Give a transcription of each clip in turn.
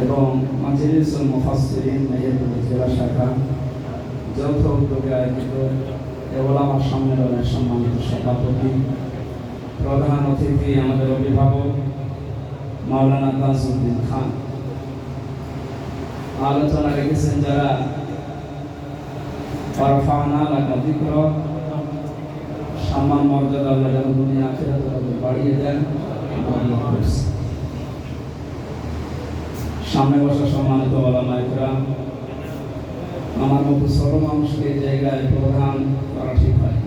এবং মাজলিসুল মুফাসসিরিন মেহেরপুর জেলা শাখা যৌথ উদ্যোগে আয়োজিত ওলামা সম্মেলনের সম্মানিত সভাপতি, প্রধান অতিথি আমাদের অভিভাবক মাওলানা তাজউদ্দিন খান আলোচনা রেখেছেন যারা পারফানা যিকর সম্মান মর্যাদা আল্লাহ যেন দুনিয়া আখিরাতে বাড়িয়ে দেন। সামনে বসা সম্মানিত ওলামা ইকরাম আমার মতো ছোট মানুষকে এই জায়গায় প্রধান করা ঠিক হয়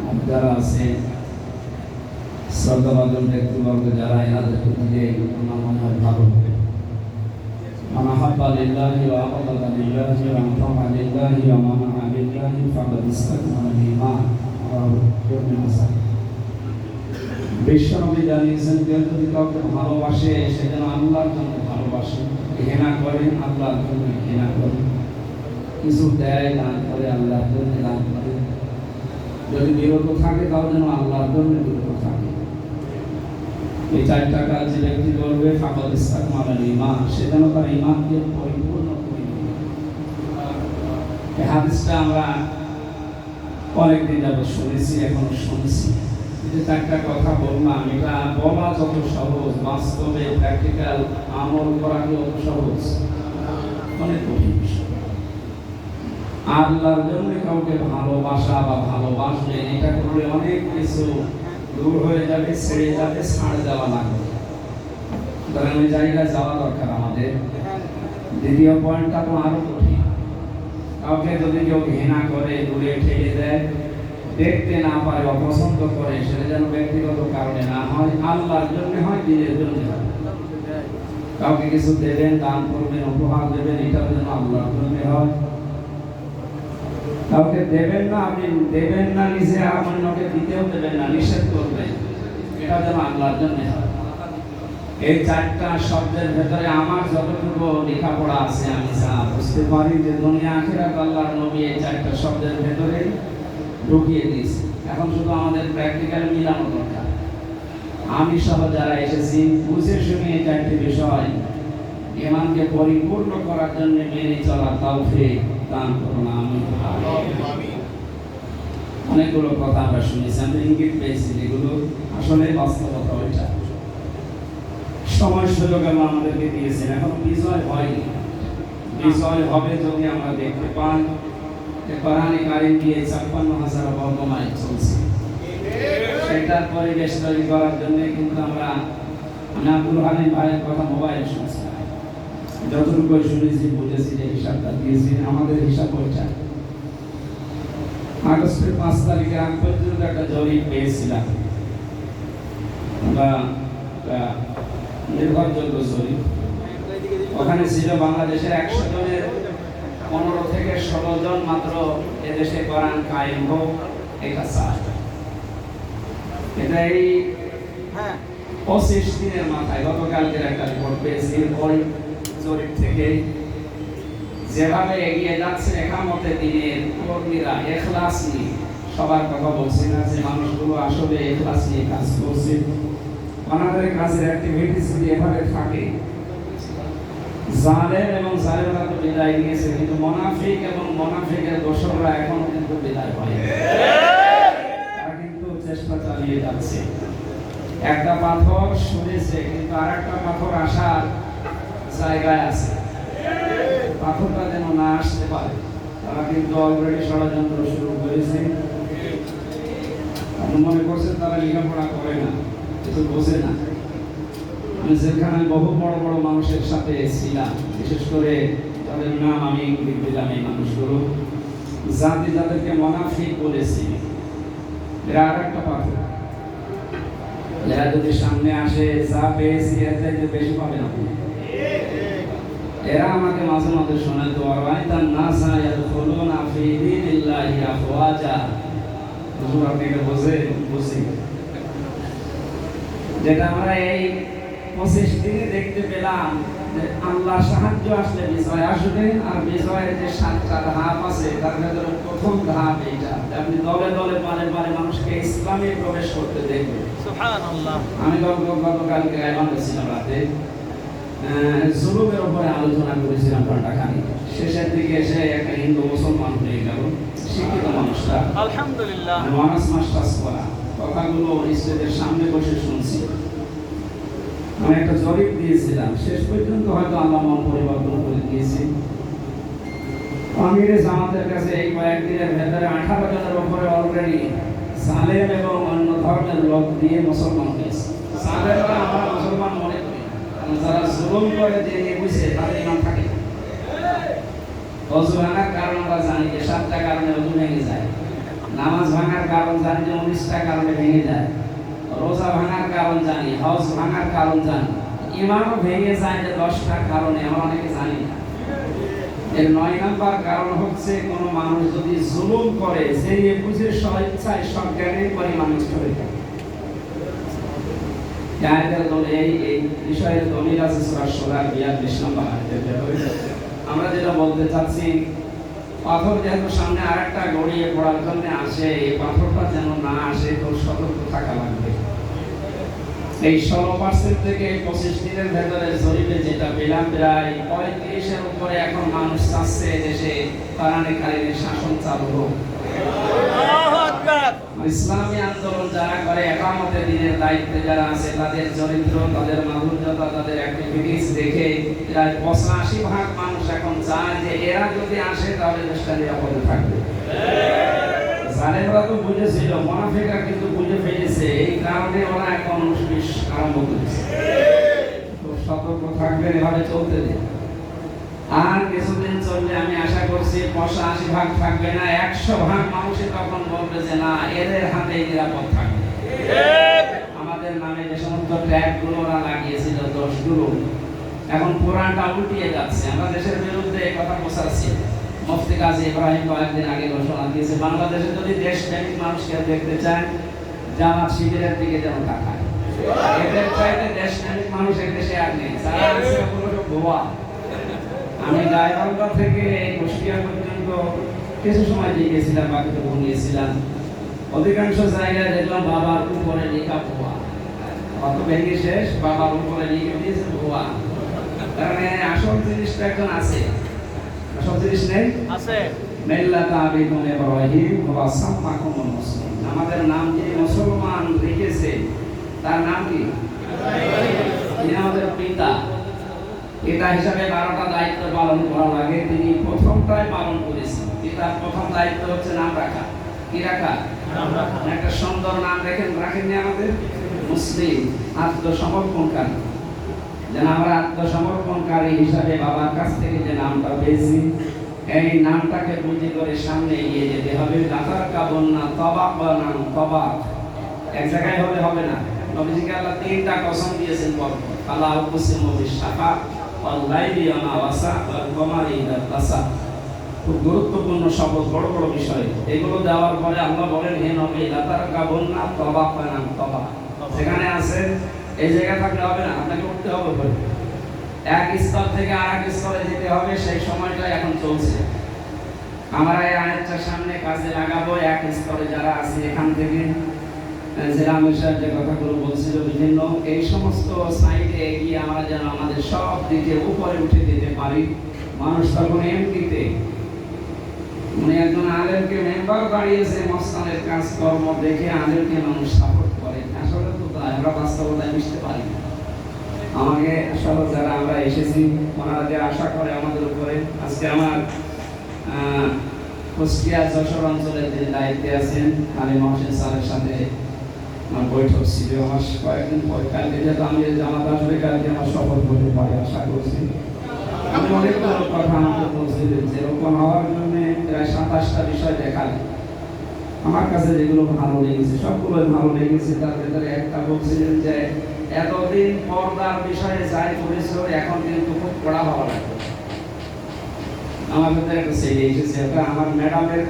আর যারা আছে শ্রদ্ধাভাজন ব্যক্তিবর্গ যারা এনাদেরকে দিলে আমার মনে হয় ভালো হবে من أحب لله وأبغض لله وأطاع لله ومنع لله فقد استكمل الإيمان رواه ابن مسعود বিশ্বনবী জানিয়েছেন কেউ যদি কাউকে ভালোবাসে সে যেন আল্লাহর জন্য ঘৃণা করে আল্লাহর জন্য ঘৃণা করে কিছু দেয়, দান করে, আল্লাহর জন্য দান করে। যদি বিরত থাকে তাও যেন আল্লাহর জন্য বিরত থাকে। এই চারটা কাজ যে ব্যক্তি করবে ফাঁকল ইস্তাক মালার ইমান সে যেন তার ইমানকে পরিপূর্ণ হাদিসটা আমরা অনেকদিন যাবত শুনেছি, এখনও শুনছি। যে কথা বললাম এটা বলা যত সহজ, বাস্তবে প্র্যাকটিক্যাল আমল করা কি সহজ, অনেক কঠিন আল্লাহর জন্য কাউকে ভালোবাসা বা ভালোবাসবে এটা করলে অনেক কিছু দূর হয়ে যাবে, ছেড়ে যাবে, ছাড় দেওয়া লাগবে। সুতরাং ওই জায়গায় যাওয়া দরকার আমাদের। দ্বিতীয় পয়েন্টটা তো আরও কঠিন। কাউকে যদি কেউ ঘৃণা করে, দূরে ঠেলে দেয় দেখতে না পারে অপছন্দ করে, সেটা যেন ব্যক্তিগত কারণে না হয়, আল্লাহর জন্য হয়, নিজের জন্য কাউকে কিছু দেবেন, দান করবেন, উপহার দেবেন এটা যেন আল্লাহর জন্য হয়। কাউকে দেবেন না, আপনি দেবেন না নিজে অন্যকে দিতেও দেবেন না, নিষেধ করবেন এটা যেন আল্লাহর জন্য হয়। এই চারটা শব্দের ভেতরে আমার যতটুকু লেখাপড়া আছে, আমি যা বুঝতে পারি যে দুনিয়া আখিরাত আল্লাহর নবী এই চারটা শব্দের ভেতরে ঢুকিয়ে দিয়েছে। এখন শুধু আমাদের প্র্যাকটিক্যাল মিলানো দরকার। আমি সহ যারা এসেছি বুঝে শুনে এই চারটি বিষয় ইমানকে পরিপূর্ণ করার জন্য মেনে চলার তৌফিক দান করুন আমি অনেকগুলো কথা আমরা শুনেছি আমরা ইঙ্গিত পেয়েছি যেগুলো আসলে বাস্তবতা ওইটা। সময় সুযোগ আল্লাহ আমাদেরকে দিয়েছেন, এখনও বিজয় হয়নি। বিজয় হবে যদি আমরা দেখতে পাই। কোরআনে কারিম দিয়ে ছাপ্পান্ন হাজার বর্গ মাইল চলছে। সেটার পরিবেশ তৈরি করার জন্য কিন্তু আমরা আমি আব্দুল হালিম ভাইয়ের কথা মোবাইলে শুনছিলাম যতটুকু শুনেছি, বুঝেছি যে হিসাবটা দিয়েছি, আমাদের হিসাব ওইটা আগস্টের পাঁচ তারিখে আগ পর্যন্ত একটা জরিপ পেয়েছিলাম। একটা নির্ভরযোগ্য জরিপ। ওখানে ছিল বাংলাদেশের একশো জনের পনেরো থেকে ষোলো জন মাত্র এদেশে কোরআন কায়েম হোক এটা চায় এটা এই পঁচিশ দিনের মাথায় গতকালকের একটা রিপোর্ট পেয়েছি ওই জরিপ থেকে। যেভাবে এগিয়ে যাচ্ছে একামতে দিনের কর্মীরা এখলাস নিয়ে সবার কথা বলছি না যে মানুষগুলো আসলে এখলাস নিয়ে কাজ করছে। ওনাদের কাজের অ্যাক্টিভিটিস যদি এভাবে থাকে জালেম এবং জালেমরা তো বিদায় নিয়েছে, কিন্তু মোনাফিক এবং মোনাফিকের দোষররা এখনও কিন্তু বিদায় হয় তারা কিন্তু চেষ্টা চালিয়ে যাচ্ছে। একটা পাথর শুনেছে কিন্তু আর একটা পাথর আসার জায়গায় আছে। পাথরটা যেন না আসতে পারে, তারা কিন্তু অলরেডি ষড়যন্ত্র শুরু করেছে। মনে করছেন তারা লেখাপড়া করে না, কিন্তু বোঝে না। যেখানে বহু বড় বড় মানুষের সাথে ছিলাম, বিশেষ করে তাদের নাম আমি দিলাম এই মানুষগুলো, জাতি যাদেরকে মনাফিক বলেছি, এরা আর একটা এরা যদি সামনে আসে, যা পেয়েছি এর চাইতে বেশি পাবে না। এরা আমাকে মাঝে মাঝে শোনায় তো আর ফি দীনিল্লাহি আফওয়াজা। হুজুর, আপনি এটা বুঝে বুঝি যেটা আমরা এই পঁচিশ দিনে দেখতে পেলাম আল্লাহ সাহায্য আসলে বিজয় আসবে আর বিজয়ের যে সাতটা ধাপ আছে তার ভেতরে প্রথম ধাপ এইটা। আপনি দলে দলে পালে পালে মানুষকে ইসলামে প্রবেশ করতে দেখবেন। আমি গতকালকে গাইবান্ধে ছিলাম রাতে। জুলুমের উপরে আলোচনা করেছিলাম ঘন্টাখানি শেষের দিকে এসে একটা হিন্দু মুসলমান হয়ে গেল শিক্ষিত মানুষটা। আলহামদুলিল্লাহ। অনার্স মাস্টার্স করা। কথাগুলো স্টেজের সামনে বসে শুনছি। আমি একটা জরিপ দিয়েছিলাম। শেষ পর্যন্ত হয়তো আল্লাহ মন পরিবর্তন করে দিয়েছি। আমিরে জামাতের কাছে এই কয়েকদিনের ভেতরে আঠারো জনের উপরে অলরেডি সালেম এবং অন্য ধর্মের লোক দিয়ে মুসলমান হয়েছে। সালেমরা আমরা মুসলমান মনে করি যারা জুলুম করে যে তাদের ইমান থাকে অজু ভাঙার কারণ আমরা জানি যে সাতটা কারণে অজু ভেঙে যায়। নামাজ ভাঙার কারণ জানি যে উনিশটা কারণে ভেঙে যায়। রোজা ভাঙার কারণ জানি, হজ ভাঙার কারণ জানি। ইমানও ভেঙে যায় যে দশটা কারণে, আমরা অনেকে জানি না। এর নয় নাম্বার কারণ হচ্ছে কোনো মানুষ যদি জুলুম করে সেই বুঝে আছে সূরা সূরার 42 নম্বর আয়াতের ভেতরে। আমরা যেটা বলতে চাচ্ছি, পাথর যেহেতু সামনে আরেকটা গড়িয়ে পড়ার জন্য আসে, এই পাথরটা যেন না আসে, তো সতর্ক থাকা লাগবে। এই ষোলো পার্সেন্ট থেকে পঁচিশ দিনের ভেতরে জরিপে যেটা পেলাম প্রায় পঁয়ত্রিশের উপরে এখন মানুষ চাচ্ছে দেশে কারণে কারণে শাসন চালু হোক। ইসলামী আন্দোলন যারা করে একামতে দিনের দায়িত্বে যারা আছে তাদের চরিত্র তাদের মাধুর্যতা তাদের অ্যাক্টিভিটিস দেখে প্রায় পঁচাশি ভাগ মানুষ এখন চায় যে এরা যদি আসে তাহলে দেশটা নিরাপদে থাকবে। জালেমরা তো বুঝেছিল, মোনাফিকরা কিন্তু বুঝে ফেলেছে, এই কারণে ওরা এখন উনিশ আরম্ভ করেছে। তো সতর্ক থাকবেন, এভাবে চলতে দিন। আর কিছুদিন চললে আমি আশা করছি পঁচাশি ভাগ থাকবে না, একশো ভাগ মানুষই তখন বলবে যে, না, এদের হাতে নিরাপদ থাকবে। আমাদের নামে যে সমস্ত ট্যাগগুলো ওরা লাগিয়েছিল, দোষগুলো, এখন পুরানটা উল্টিয়ে যাচ্ছে। আমরা দেশের বিরুদ্ধে এই কথা বোঝাচ্ছি মুফতি কাজী ইব্রাহিম কয়েকদিন আগে ঘোষণা দিয়েছে, বাংলাদেশে যদি দেশ প্রেমিক মানুষকে দেখতে চায়, জামাত শিবিরের দিকে যেন তাকায়। এদের চাইতে দেশ প্রেমিক মানুষ এই দেশে আর নেই, যারা আছে সব ভুয়া। আমি গাইবান্ধা থেকে এই কুষ্টিয়া পর্যন্ত কিছু সময় দিয়ে গেছিলাম, বাকিতে ঘুমিয়েছিলাম অধিকাংশ জায়গায় দেখলাম বাবার উপরে লেখা ভুয়া। অত ভেঙে শেষ, বাবার উপরে লিখে দিয়েছে ভুয়া। কারণ আসল জিনিসটা একজন আছে। আসল জিনিস নেই? আছে। মিল্লাতা আবিকুম ইব্রাহিম ওয়া সাম্মাকুমুল মুসলিম। আমাদের নাম যিনি মুসলমান রেখেছে? তার নাম কি? তিনি আমাদের পিতা। পিতা হিসাবে বারোটা দায়িত্ব পালন করা লাগে তিনি প্রথমটাই পালন করেছেন। পিতার প্রথম দায়িত্ব হচ্ছে নাম রাখা। কি রাখা? একটা সুন্দর নাম রেখেন রাখেননি আমাদের? মুসলিম। আত্মসমর্পণকারী। যেন আমরা আত্মসমর্পণকারী হিসাবে বাবার কাছ থেকে যে নামটা পেয়েছি, এই নামটাকে পুঁজি করে সামনে এগিয়ে যেতে হবে। দাতার কাবন না তবাক বা নাম তবাক এক জায়গায় হলে হবে না। নবীজিকে আল্লাহ তিনটা কসম দিয়েছেন পর আল্লাহ কমারি খুব গুরুত্বপূর্ণ শপথ, বড় বড় বিষয়। এগুলো দেওয়ার পরে আল্লাহ বলেন, হে নবী দাতার কাবন না তবাক বা নাম তবাক সেখানে আছে এই জায়গা থাকলে হবে না আপনাকে উঠতে হবে বলে এক স্তর থেকে আর এক স্তরে যেতে হবে, সেই সময়টা এখন চলছে। আমরা এই আয়াতটার সামনে কাজে লাগাবো, এক স্তরে যারা আছে এখান থেকে। জেলা মিশার যে কথাগুলো বলছিল বিভিন্ন, এই সমস্ত সাইডে এগিয়ে আমরা যেন আমাদের সব দিকে উপরে উঠে যেতে পারি। মানুষ তখন এমপিতে উনি একজন আলেমকে মেম্বার বাড়িয়েছে মস্তানের কাজকর্ম দেখে আলেমকে মানুষ সাপোর্ট করে। তাই আমরা বাস্তবতায় মিশতে পারি না। আমাকে আসলে যারা আমরা এসেছি, ওনারা যে আশা করে আমাদের উপরে, আজকে আমার কুষ্টিয়া যশোর অঞ্চলের যে দায়িত্বে আছেন আলী মহসেন স্যারের সাথে আমার বৈঠক ছিল। আমার কয়েকদিন পরে কালকে যেহেতু আমি জামাত আসবে, কালকে আমার শপথ করতে পারি আশা করছি। আমি অনেকগুলো কথা আমাকে বলছিলেন যে, এরকম হওয়ার জন্য প্রায় সাতাশটা বিষয় দেখালেন আমার কাছে যেগুলো ভালো লেগেছে সবগুলো ভালো লেগেছে। তার ভেতরে একটা বলছিলেন যে এতদিন পর্দার বিষয়ে যাই করেছিল এখন কিন্তু খুব কড়া হওয়া লাগবে। আমার ভেতরে একটা ছেলে এসেছে আমার ম্যাডামের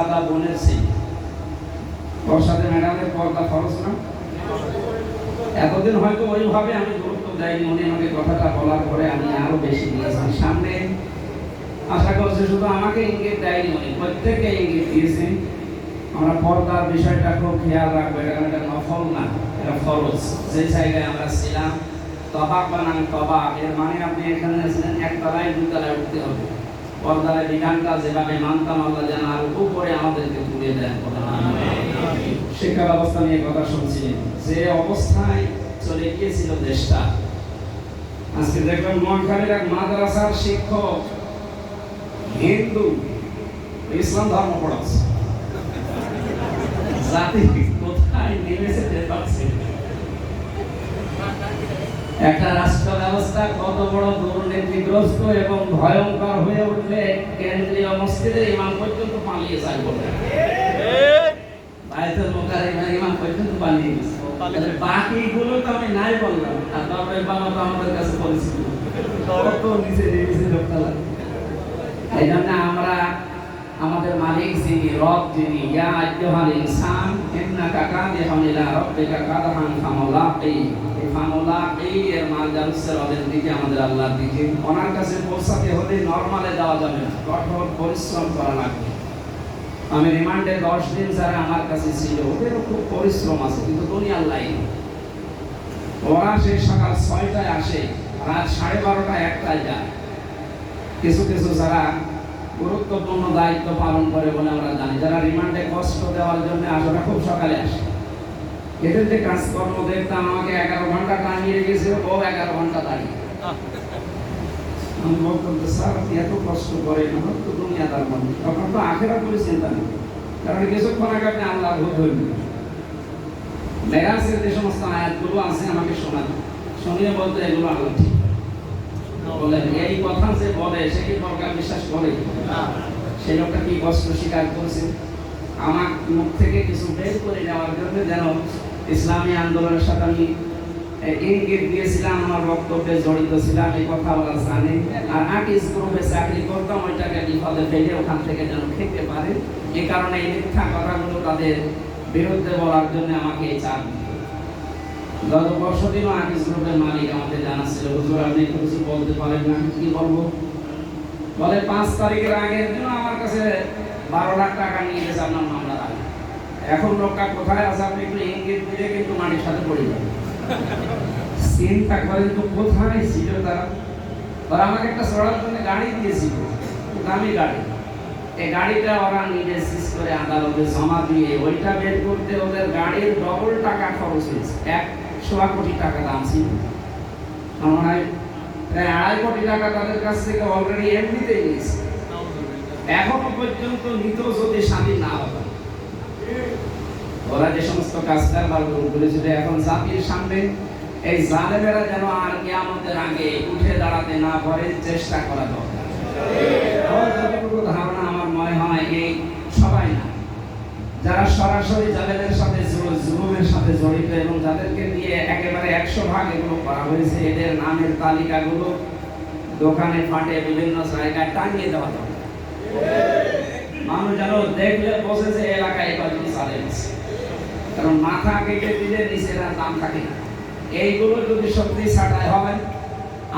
আদা বোনের ছেলে ওর সাথে ম্যাডামের পর্দা খরচ না? এতদিন হয়তো ওইভাবে আমি গুরুত্ব দেয়নি, উনি আমাকে কথাটা বলার পরে আমি আরও বেশি দিয়েছি সামনে আশা করছি শুধু আমাকে ইঙ্গিত দেয়নি উনি প্রত্যেককে ইঙ্গিত দিয়েছেন। আমরা পর্দার বিষয়টা খুব খেয়াল রাখব, এটা কোনো একটা নফল না, এটা ফরজ। যে জায়গায় আমরা ছিলাম তবাক বানান তবাক এর মানে আপনি এখানে ছিলেন একতলায় দুতলায় উঠতে হবে। পর্দার বিধানটা যেভাবে মানতাম আল্লাহ যেন আর উপরে আমাদেরকে তুলে দেন। শিক্ষা ব্যবস্থা নিয়ে কথা শুনছিলেন যে অবস্থায় চলে গিয়েছিল দেশটা, আজকে দেখবেন নোয়াখালীর এক মাদ্রাসার শিক্ষক হিন্দু, ইসলাম ধর্ম পড়াচ্ছে। একটা রাষ্ট্র ব্যবস্থা কত বড় দুর্নীতিগ্রস্ত এবং ভয়ঙ্কর হয়ে উঠলে কেন্দ্রীয় মসজিদের ইমাম পর্যন্ত পালিয়ে যায় নাই বললাম তবে বাবা আমাদের কাছে জন্য আমরা আমাদের মালিক যিনি, রব যিনি, ইয়া আইয়ুহাল ইনসান কাদিহুন এই এর রবের দিকে আমাদের আল্লাহর দিকে। ওনার কাছে পৌঁছাতে হলে যাওয়া যাবে না, কঠোর পরিশ্রম করা লাগবে। আমি রিমান্ডে দশ দিন যারা আমার কাছে ছিল, ওদেরও খুব পরিশ্রম আছে, কিন্তু দুনিয়ার লাইন ওরা সেই সকাল ছয়টায় আসে, রাত সাড়ে বারোটা একটায় যায়। কিছু কিছু যারা গুরুত্বপূর্ণ দায়িত্ব পালন করে বলে আমরা জানি। যারা রিমান্ডে কষ্ট দেওয়ার জন্য আসলে খুব সকালে আসে এদের যে কাজকর্ম দেখতাম আমাকে এগারো ঘণ্টা টাঙিয়ে রেখেছে ও এগারো ঘণ্টা দাঁড়িয়ে। আমি বলতাম যে, স্যার, আপনি এত কষ্ট তো তখন তো আখেরা করে চিন্তা নেই। কারণ কিছুক্ষণ আগে আপনি আল্লাহ ভূত হইবেন মেরাজের যে সমস্ত আয়াতগুলো আছে, আমাকে শোনান। শুনিয়ে বলতে এগুলো আল্লাহ ঠিক বলেন এই কথা যে বলে, সে কি পরকাল বিশ্বাস করে? সেই লোকটা কি স্বীকার করছে? আমার মুখ থেকে কিছু বের করে নেওয়ার জন্য যেন ইসলামী আন্দোলনের সাথে আমি ইঙ্গিত দিয়েছিলাম, আমার বক্তব্যে জড়িত ছিলাম, এই কথা ওরা জানে। আর আর্টিস্ট গ্রুপে চাকরি করতাম, ওইটাকে বিপদে ফেলে ওখান থেকে যেন খেতে পারে। এই কারণে এই মিথ্যা কথাগুলো তাদের বিরুদ্ধে বলার জন্য আমাকে এই চাপ গত দিনও আর্টিস্ট গ্রুপের মালিক আমাদের জানাচ্ছিল হুজুর, আপনি কিছু বলতে পারেন না? কি বলব? বলে, পাঁচ তারিখের আগের দিন আমার কাছে বারো লাখ টাকা নিয়ে গেছে আপনার মামলার আগে। এখন লোকটা কোথায় আছে আপনি একটু ইঙ্গিত দিলে কিন্তু মাটির সাথে পড়ে যাবে। চিন্তা করেন তো, কোথায় ছিল তারা? ওরা আমাকে একটা চড়ার জন্য গাড়ি দিয়েছিল, দামি গাড়ি। এই গাড়িটা ওরা নিজে সিজ করে আদালতে জমা দিয়ে ওইটা বের করতে ওদের গাড়ির ডবল টাকা খরচ হয়েছে। এক সোয়া কোটি টাকা দাম ছিল। আমার প্রায় আড়াই কোটি টাকা তাদের কাছ থেকে অলরেডি এমনিতেই নিয়েছে। এখনও পর্যন্ত নিত যদি স্বাধীন না ওরা যে সমস্ত কাজ কারবার করেছিল, এখন জাতির সামনে এই জালেমেরা যেন আর কিয়ামতের আগে উঠে দাঁড়াতে না পারে, চেষ্টা করা দরকার। ধারণা, আমার মনে হয় এই সবাই না। যারা সরাসরি জালেমের সাথে জুলুমের সাথে জড়িত এবং যাদেরকে দিয়ে একেবারে একশো ভাগ এগুলো করা হয়েছে, এদের নামের তালিকাগুলো দোকানে, ফাটে, বিভিন্ন জায়গায় টাঙিয়ে দেওয়া দরকার মানুষ যেন দেখলে বসে যে এলাকায় এবার জালেম আছে কারণ মাথা কেটে দিলে নিচের আর দাম থাকে না। এইগুলো যদি সত্যি ছাটাই হয়,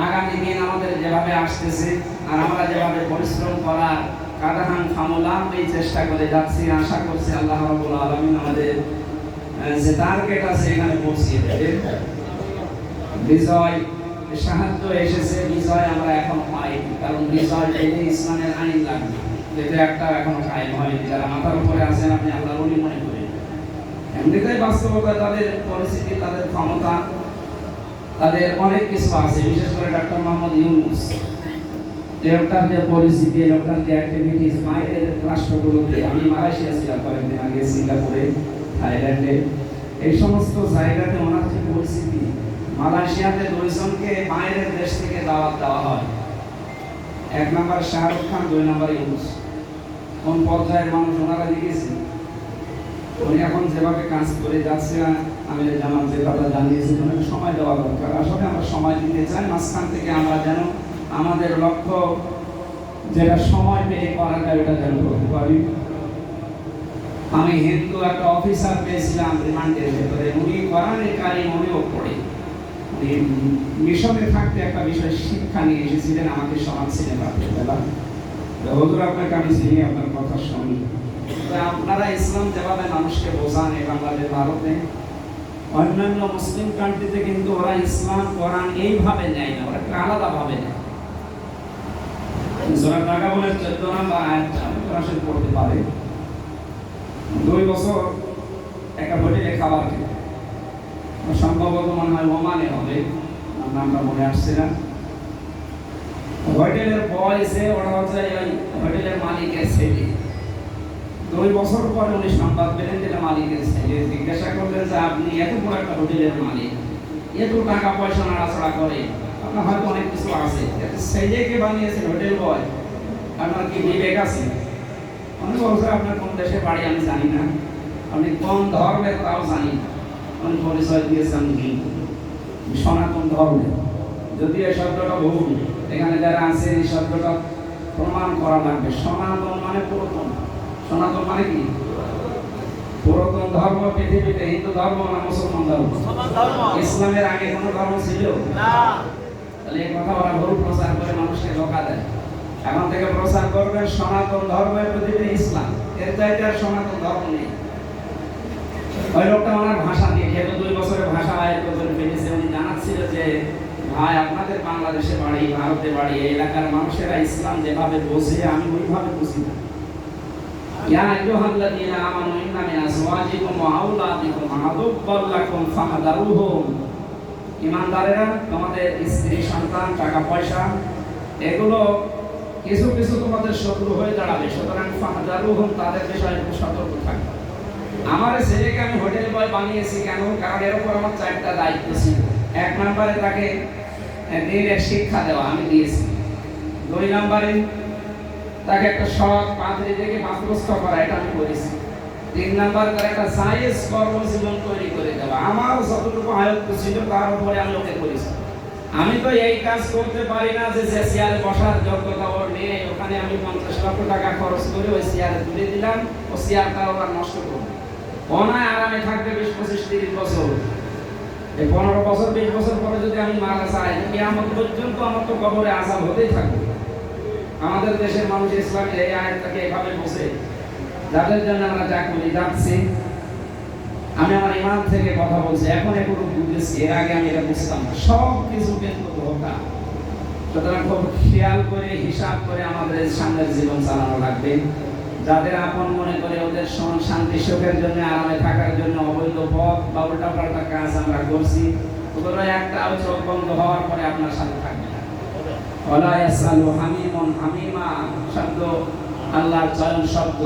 আগামী দিন আমাদের যেভাবে আসতেছে আর আমরা যেভাবে পরিশ্রম করার কাদাহান ফামুলাম এই চেষ্টা করে যাচ্ছি, আশা করছি আল্লাহ রাব্বুল আলামিন আমাদের যে টার্গেট আছে এখানে পৌঁছিয়ে দেবে। বিজয়, সাহায্য এসেছে, বিজয় আমরা এখন পাইনি, কারণ বিজয় পেলে ইসলামের আইন লাগবে। যেটা একটা এখনও কায়েম হয়নি, যারা মাথার উপরে আছেন, আপনি আল্লাহর ওলি মনে করেন। এমনিতেই বাস্তবতা, তাদের পরিস্থিতি, তাদের ক্ষমতা, তাদের অনেক কিছু আছে, বিশেষ করে ডক্টর মোহাম্মদ ইউনুস। লোকটার যে পরিস্থিতি লোকটার যে অ্যাক্টিভিটিস বাইরের রাষ্ট্রগুলোতে আমি মালয়েশিয়া ছিলাম কয়েকদিন আগে, সিঙ্গাপুরে, থাইল্যান্ডে। এই সমস্ত জায়গাতে ওনার যে পরিস্থিতি, মালয়েশিয়াতে দুইজনকে বাইরের দেশ থেকে দাওয়াত দেওয়া হয়। এক নম্বর শাহরুখ খান, দুই নম্বর ইউনুস। কোন পর্যায়ের মানুষ ওনারা লিখেছে উনি এখন যেভাবে কাজ করে যাচ্ছে আমি জানার যে কথা জানিয়েছি, ওনাকে সময় দেওয়া দরকার। আসলে আমরা সময় দিতে চাই, মাঝখান থেকে আমরা যেন আমাদের লক্ষ্য যেটা সময় পেয়ে করা যায় ওটা যেন করতে পারি? আমি হিন্দু একটা অফিসার পেয়েছিলাম রিমান্ডের ভেতরে। উনি কোরআনের কারিম উনিও পড়ে মিশনে থাকতে একটা বিষয় শিক্ষা নিয়ে এসেছিলেন, আমাকে শোনাচ্ছিলেন রাত্রেবেলা। তো হুজুর, আপনাকে আমি চিনি, আপনার কথা শুনি। আপনারা ইসলাম যেভাবে মানুষকে বোঝান, এই বাংলাদেশ ভারতে, অন্যান্য মুসলিম কান্ট্রিতে কিন্তু ওরা ইসলাম, কোরআন এইভাবে নেয় না, ওরা একটা আলাদাভাবে নেয়। টাকা বলে চোদ্দ নাম্বার আয়াতটা সরাসরি পড়তে পারে। দুই বছর একটা হোটেলে খাবার খেতে। সম্ভবত মনে হয় ওমানে হবে নামটা মনে আসছে না। হোটেলের বয়সে ওরা হচ্ছে ওই হোটেলের মালিকের ছেলে। দুই বছর পর উনি সংবাদ পেলেন যেটা মালিকের ছেলে। জিজ্ঞাসা করলেন যে আপনি এত বড় একটা হোটেলের মালিক, এত টাকা পয়সা নাড়াছড়া করে। আপনার হয়তো অনেক কিছু আছে। ছেলেকে বানিয়েছেন হোটেল বয় আপনার কি বিবেক আছে? অনেক আপনার কোন দেশে বাড়ি আমি জানি না। আপনি কোন ধর্মের তাও জানি না। পরিচয় দিয়েছেন হিন্দু সনাতন ধর্মের যদি এই শব্দটা ভুল এখানে যারা আছে এই শব্দটা প্রমাণ করা লাগবে। সনাতন মানে পুরাতন। সনাতন মানে কি? পুরাতন ধর্ম পৃথিবীতে হিন্দু ধর্ম না মুসলমান ধর্ম? মুসলমান ধর্ম। ইসলামের আগে কোনো ধর্ম ছিল? না। তাহলে এই কথা ওরা ভুল প্রচার করে মানুষকে ধোকা দেয়। এখন থেকে প্রচার করবেন সনাতন ধর্মের পৃথিবীর ইসলাম। এর চাইতে আর সনাতন ধর্ম নেই। ওই লোকটা ওনার ভাষা দিয়ে যেহেতু দুই বছরের ভাষা আয়ত্ত করে ফেলেছে উনি জানাচ্ছিল যে, ভাই, আপনাদের বাংলাদেশে বাড়ি, ভারতে বাড়ি, এই এলাকার মানুষেরা ইসলাম যেভাবে বোঝে, আমি ওইভাবে বুঝি না। ইয়া আইয়ুহাল্লাযীনা আমানু ইন্না মিন আজওয়াজিকুম ওয়া আওলাদিকুম আদুব্বাল লাকুম ফাহদারুহুম। ইমানদারেরা, তোমাদের স্ত্রী, সন্তান, টাকা, পয়সা, এগুলো কিছু কিছু তোমাদের শত্রু হয়ে দাঁড়াবে। সুতরাং ফাহদারুহুম, তাদের বিষয়ে সতর্ক থাকবে। আমার ছেলেকে আমি হোটেল বয় বানিয়েছি কেন? কারণ উপর আমার চারটা দায়িত্ব ছিল। এক নম্বরে তাকে দিনের শিক্ষা দেওয়া আমি দিয়েছি। দুই নম্বরে তাকে একটা সৎ পাত্রী থেকে মাতৃস্থ করা, এটা আমি করেছি। তিন নাম্বার তার একটা সায়েন্স কর্মজীবন তৈরি করে দেওয়া আমার যতটুকু আয়ত্ত ছিল, তার উপরে আমি ওকে করেছি। আমি তো এই কাজ করতে পারি না যে যে চেয়ারে বসার যোগ্যতা ওর নেই। ওখানে আমি পঞ্চাশ লক্ষ টাকা খরচ করে ওই চেয়ারে তুলে দিলাম। ও চেয়ারটা ওরা নষ্ট করবে। অনায় আরামে থাকবে বিশ পঁচিশ তিরিশ বছর। এই পনেরো বছর, বিশ বছর পরে যদি আমি মারা যাই কেয়ামত পর্যন্ত আমার তো কবরে আজাব হতেই থাকবে। আমাদের দেশের মানুষ ইসলামের এই আয়াতটাকে এভাবে বসে যাদের জন্য আমরা যা যাচ্ছি আমি আমার ইমান থেকে কথা বলছি, এখন এগুলো বুঝেছি, এর আগে আমি এটা বুঝতাম না। সব কিছু কিন্তু ধোকা সুতরাং খুব খেয়াল করে, হিসাব করে আমাদের সামনের জীবন চালানো লাগবে। যাদের আপন মনে করে ওদের শান্তি, সুখের জন্য, আরামে থাকার জন্য অবৈধ পথ বা উল্টা পাল্টা কাজ আমরা করছি ওগুলো একটা চোখ বন্ধ হওয়ার পরে আপনার সাথে থাকবে না। ইয়াসালু হামিমা, শব্দ আল্লাহর চয়ন শব্দ।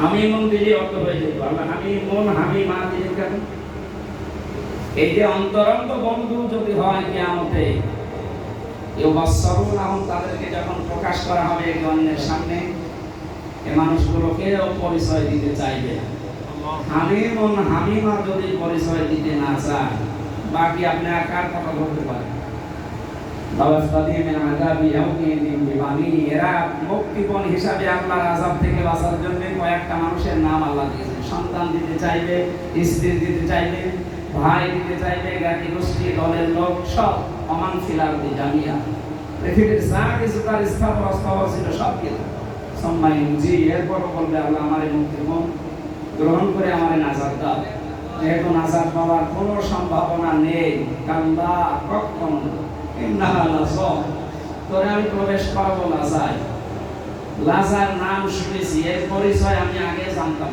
হামিমুন দিলে অর্থ হয়ে যেত। আল্লাহ হামিমুন হামিমা দিলেন কেন? এই যে অন্তরঙ্গ বন্ধু যদি হয় কিয়ামতে তাদেরকে যখন প্রকাশ করা হবে অন্যের সামনে, এ মানুষগুলোকেও পরিচয় দিতে চাইবে না। হামিমুন হামিমা যদি পরিচয় দিতে না চায়, বাকি আপনি আর কার কথা বলতে পারেন? বাবাস্তাদিমের আযাবি ইয়াউমিন বিবানি এরা মুক্তিপণ হিসাবে আযাব থেকে বাঁচার জন্য কয়েকটা মানুষের নাম আল্লাহ দিয়েছেন। সন্তান দিতে চাইবে, স্ত্রী দিতে চাইবে, ভাই দিতে চাইবে গোষ্ঠী, দলের লোক, সব অমান জামিয়া। পৃথিবীর যা কিছু তার ছিল, সব জি এরপর বলবে আল্লাহ, আমারে মুক্তিপণ গ্রহণ করে আমারে নাজাত দাও। নাজাত পাওয়ার কোনো সম্ভাবনা নেই, কাল্লা কখনো তোরে আমি প্রবেশ করাবো লাজায়। লাজার নাম শুনেছি, এর পরিচয় আমি আগে জানতাম।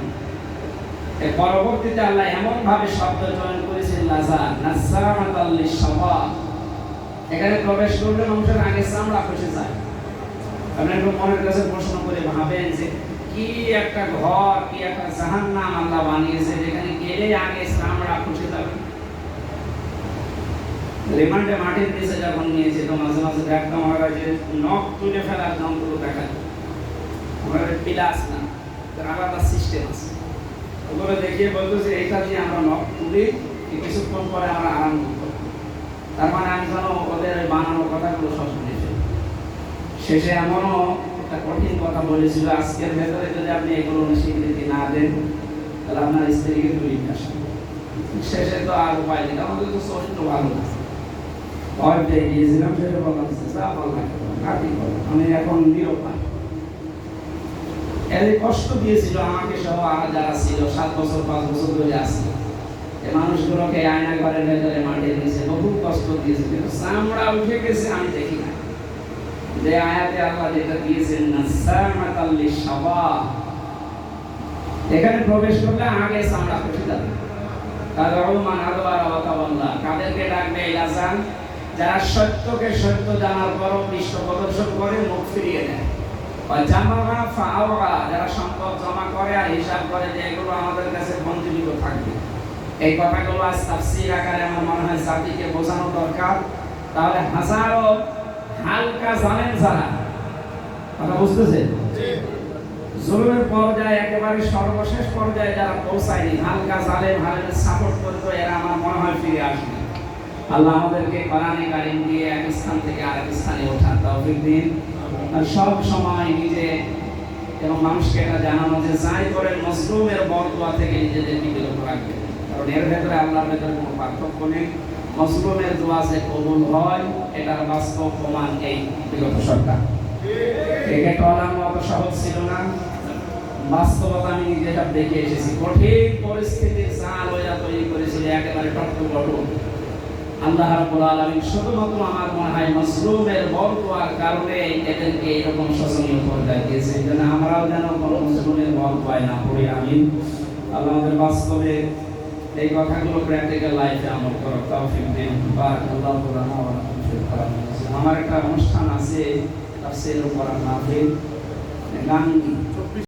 পরবর্তীতে আল্লাহ এমন ভাবে শব্দ চয়ন করেছেন, লাজা নাসামাত সবা এখানে প্রবেশ করলে মানুষের আগে চামড়া খসে যায়। আপনি একটু মনের কাছে প্রশ্ন করে ভাবেন যে, কি একটা ঘর, কি একটা জাহান্নাম আল্লাহ বানিয়েছে যেখানে গেলে আগে চামড়া খসে যাবে? রিমান্ডে মাটির নিচে যখন নিয়েছে, তো মাঝে মাঝে দেখতাম ওরা যে নখ তুলে ফেলার যন্ত্র দেখা যায়। ওরা পিলাস না আলাদা সিস্টেম আছে। ওগুলো দেখিয়ে বলতেছে, এইটা দিয়ে আমরা নখ তুলি কিছুক্ষণ পরে আমরা আরাম করব। তার মানে আমি যেন ওদের বানানো কথাগুলো সব শুনেছি শেষে এমনও একটা কঠিন কথা বলেছিল, আজকের ভেতরে যদি আপনি এগুলো স্বীকৃতি না দেন, তাহলে আপনার স্ত্রীকে তুলি আসেন। শেষে তো আর উপায় নেই, আমাদের তো চরিত্র ভালো না। ভয় গিয়েছিলাম, সেটা বললাম। আমি এখন নিরুপায় এর কষ্ট দিয়েছিল আমাকে সহ আর যারা ছিল, সাত বছর, পাঁচ বছর ধরে আসছে। এই মানুষগুলোকে আয়না ঘরের ভেতরে মাটির নিচে বহু কষ্ট দিয়েছে। কিন্তু চামড়া উঠে গেছে, আমি দেখি না যে আয়াতে আল্লাহ যেটা দিয়েছেন নাসামাতাল লিশাবাহ এখানে প্রবেশ করলে আগে চামড়া উঠে যাবে। তাদউ মান আদবারা ওয়া তাওয়াল্লা কাদেরকে ডাকবে ইলাজান যারা সত্যকে সত্য জানার পরও পৃষ্ঠ প্রদর্শন করে মুখ ফিরিয়ে ফাওয়া যারা সম্পদ জমা করে আর হিসাব করে যে এগুলো আমাদের কাছে বঞ্চিত থাকবে। এই কথাগুলো আজ তাফসীর আকারে আমার মনে হয় জাতিকে বোঝানো দরকার। তাহলে হাজারো হালকা জানেন যারা কথা বুঝতেছে? জুলুমের পর্যায়ে একেবারে সর্বশেষ পর্যায়ে যারা পৌঁছায়নি হালকা জালেম হালেমের সাপোর্ট করতো এরা আমার মনে হয় ফিরে আসবে। আল্লাহ আমাদেরকে কোরআনে কারিম দিয়ে এক স্থান থেকে আরেক স্থানে ওঠার তৌফিক দিন। সব সময় নিজে এবং মানুষকে এটা জানানো যে যাই করেন মজলুমের বরদোয়া থেকে নিজেদেরকে বিরত রাখবে কারণ এর ভেতরে আল্লাহর ভেতরে কোনো পার্থক্য নেই। মজলুমের দোয়া যে কবুল হয়, এটার বাস্তব প্রমাণ এই বিগত সরকার। একে টলার মতো সহজ ছিল না। বাস্তবতা আমি যেটা দেখে এসেছি। কঠিন পরিস্থিতির জাল ওরা তৈরি করেছিল, একেবারে টট্ট বটন আল্লাহ রাব্বুল আলামিন শুধুমাত্র আমার মনে হয় মাসরুমের বরদোয়ার কারণে এদেরকে এরকম শোষণীয় পর্যায়ে দিয়েছে। জন্য আমরাও যেন কোনো মুসলিমের বরদোয়ায় না পড়ি আমি আল্লাহ আমাদের বাস্তবে এই কথাগুলো প্র্যাকটিক্যাল লাইফে আমল করার তৌফিক দিন। বারাকাল্লাহু লানা ওয়া লাকুম আমার একটা অনুষ্ঠান আছে, তাফসীরুল কোরআন মাহফিল। গাঙ্গি